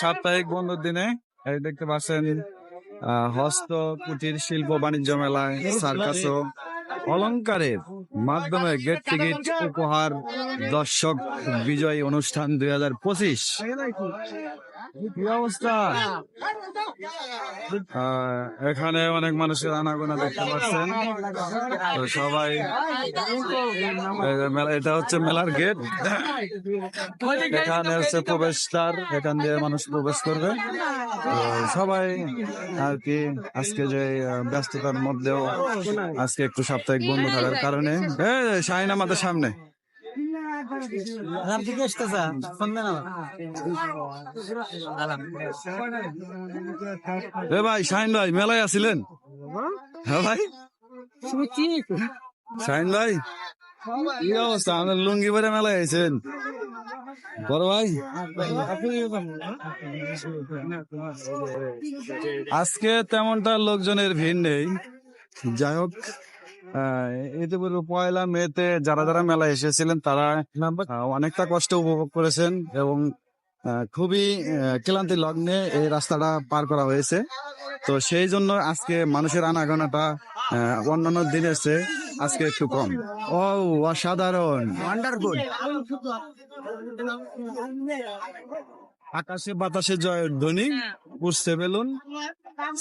সাপ্তাহিক বন্ধুর দিনে, এই দেখতে পাচ্ছেন হস্ত, কুটির শিল্প, বাণিজ্য মেলায় সার্কাস ও অলংকারের মাধ্যমে গেট টিকিট উপহার, দর্শক বিজয়ী অনুষ্ঠান দুই হাজার পঁচিশ। এখানে অনেক মানুষের আনাগোনা দেখতে পাচ্ছেন। তো সবাই এটা হচ্ছে মেলার গেট। এখানে হচ্ছে প্রবেশদ্বার, এখান দিয়ে মানুষ প্রবেশ করবে। সবাই আর কি, আজকে যে ব্যস্ততার মধ্যেও আজকে একটু সাপ্তাহিক বন্ধ থাকার কারণে। শাহিন আমাদের সামনে। এ ভাই শাহিন ভাই মেলায় আছিলেন হ্যাঁ ভাই। শাহিন ভাই কি অবস্থা? আমাদের লুঙ্গি পরে মেলায় আইছেন। বড় ভাই। আজকে তেমনটা লোকজনের ভিড় নেই। যাই হোক আহ, ইতিপূর্বে পয়লা মেতে যারা যারা মেলায় এসেছিলেন তারা অনেকটা কষ্ট উপভোগ করেছেন এবং খুবই ক্লান্তি লগ্নে এই রাস্তাটা পার করা হয়েছে। তো সেই জন্য আজকে মানুষের আনাগোনাটা অন্যান্য দিনের চেয়ে আজকে একটু কম। ও অসাধারণ। ওয়ান্ডারফুল আকাশে বাতাসে জয়ের ধ্বনি বুঝতে বেলুন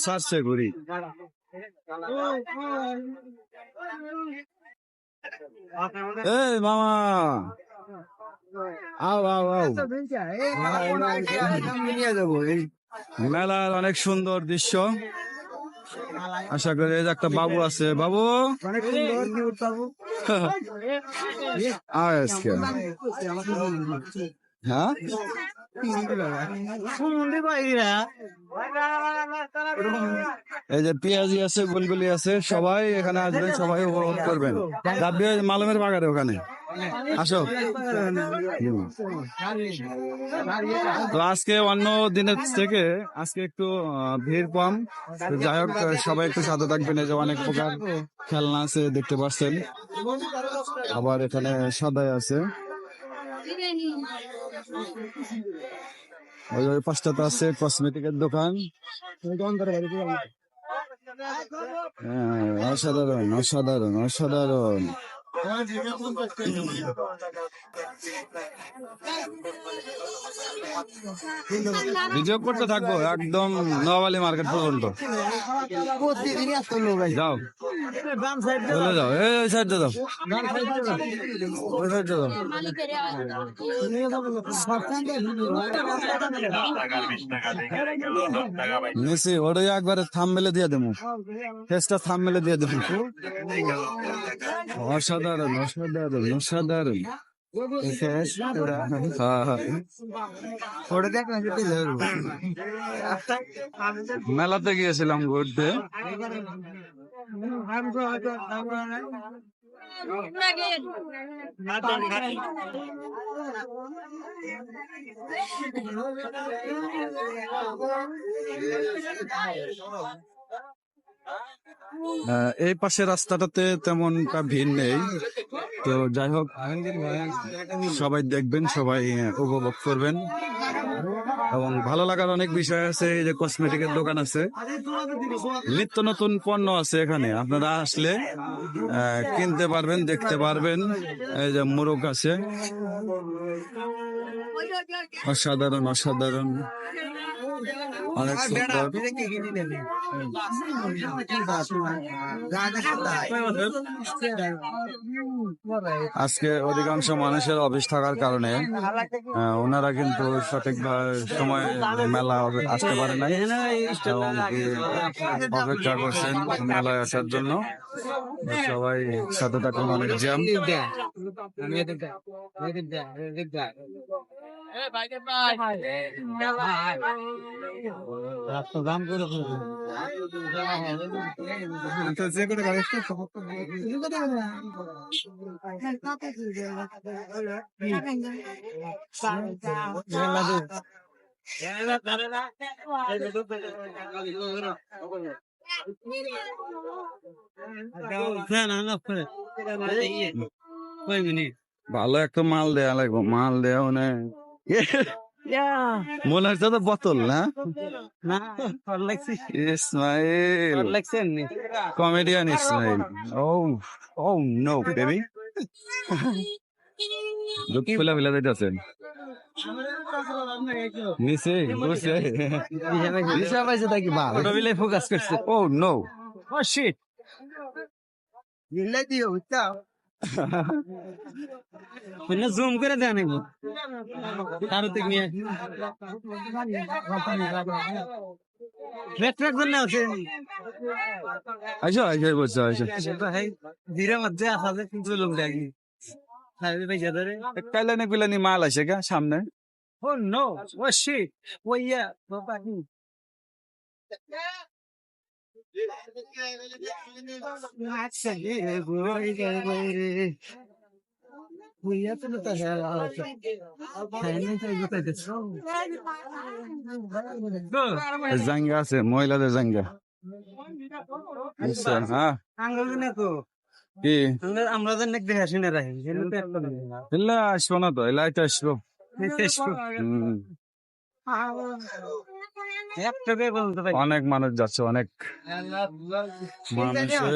সারছে ঘুরি এই মামা। আও আও আও। মেলার অনেক সুন্দর দৃশ্য। আশা করি একটা বাবু আছে। বাবু? হ্যাঁ? এই যে পেঁয়াজি আছে গুলগুলি আছে সবাই এখানে আসবেন সবাই উপভোগ করবেন। মালুমের বাগারে ওখানে। আসো। তো আজকে অন্য দিনের থেকে আজকে একটু আহ, ভিড় কম। যাই হোক সবাই একটু সাথে থাকবেন এই যে অনেক প্রকার খেলনা আছে দেখতে পাচ্ছেন। আবার এখানে সাদাই আছে। ওই পাঁচটাতে আছে কসমেটিকের দোকান। হ্যাঁ, অসাধারণ অসাধারণ অসাধারণ। ভিডিও করতে থাকব একদম নবালি মার্কেট পর্যন্ত। যাও। চলে যাও এই ওই সাইডে সাইডে ওটাই একবারে থাম মেলে দিয়ে দেবো। ফেসটা থাম মেলে দিয়ে দেবো। অসাধারণ অসাধারণ অসাধারণ। হ্যাঁ হ্যাঁ। মেলাতে গিয়েছিলাম ঘুরতে এই পাশে রাস্তাটাতে তেমনটা ভিড় নেই। তো যাই হোক সবাই দেখবেন সবাই উপভোগ করবেন। এবং ভালো লাগার অনেক বিষয় আছে, এই যে কসমেটিকের দোকান আছে। নিত্য নতুন পণ্য আছে এখানে, আপনারা আসলে কিনতে পারবেন, দেখতে পারবেন, এই যে মোরগ আছে। অসাধারণ অসাধারণ। অনেক সুন্দর। আজকে অধিকাংশ মানুষের অফিস থাকার কারণে ওনারা কিন্তু সঠিক সময় মেলা আসতে পারে নাই এবং অপেক্ষা করছেন মেলায় আসার জন্য। সবাই সাথে থাকুন অনেক জ্যাম। ভালো একটা মাল দেয়া লাগবো মাল দেয়া মানে মনে হচ্ছে তো বোতল না? না ভালো লাগছে। ইসমাইল। কমেডিয়ান ইসমাইল। ও ও নো বেবি দুধ ফুলা ফেলা যাইতেছেন। নিচে বসে দিশা পাইছে তাকে বা ওটা বিলে ফোকাস করছে। ও নো ও শিট দিলাই দিও উঠা মানে জুম করে দেন একবার কারও থেকে নিয়ে রেট রেট জন্য আছে। আইসো আইসো বসে আইসো। ধীরে মধ্যে আসা যায় কিন্তু লোক দেখি। ধরে। কাইলানি কুইলানি মাল আসে গা সামনে। ও নো ও শিট ও ইয়া বাবা জাঙ্গা আছে মহিলাদের জাঙ্গা। হ্যাঁ? কি? আমরা তো নেক দেখে রাখি একটা এলা আসব না তো এলা তো আসব। অনেক মানুষ যাচ্ছে অনেক মানুষের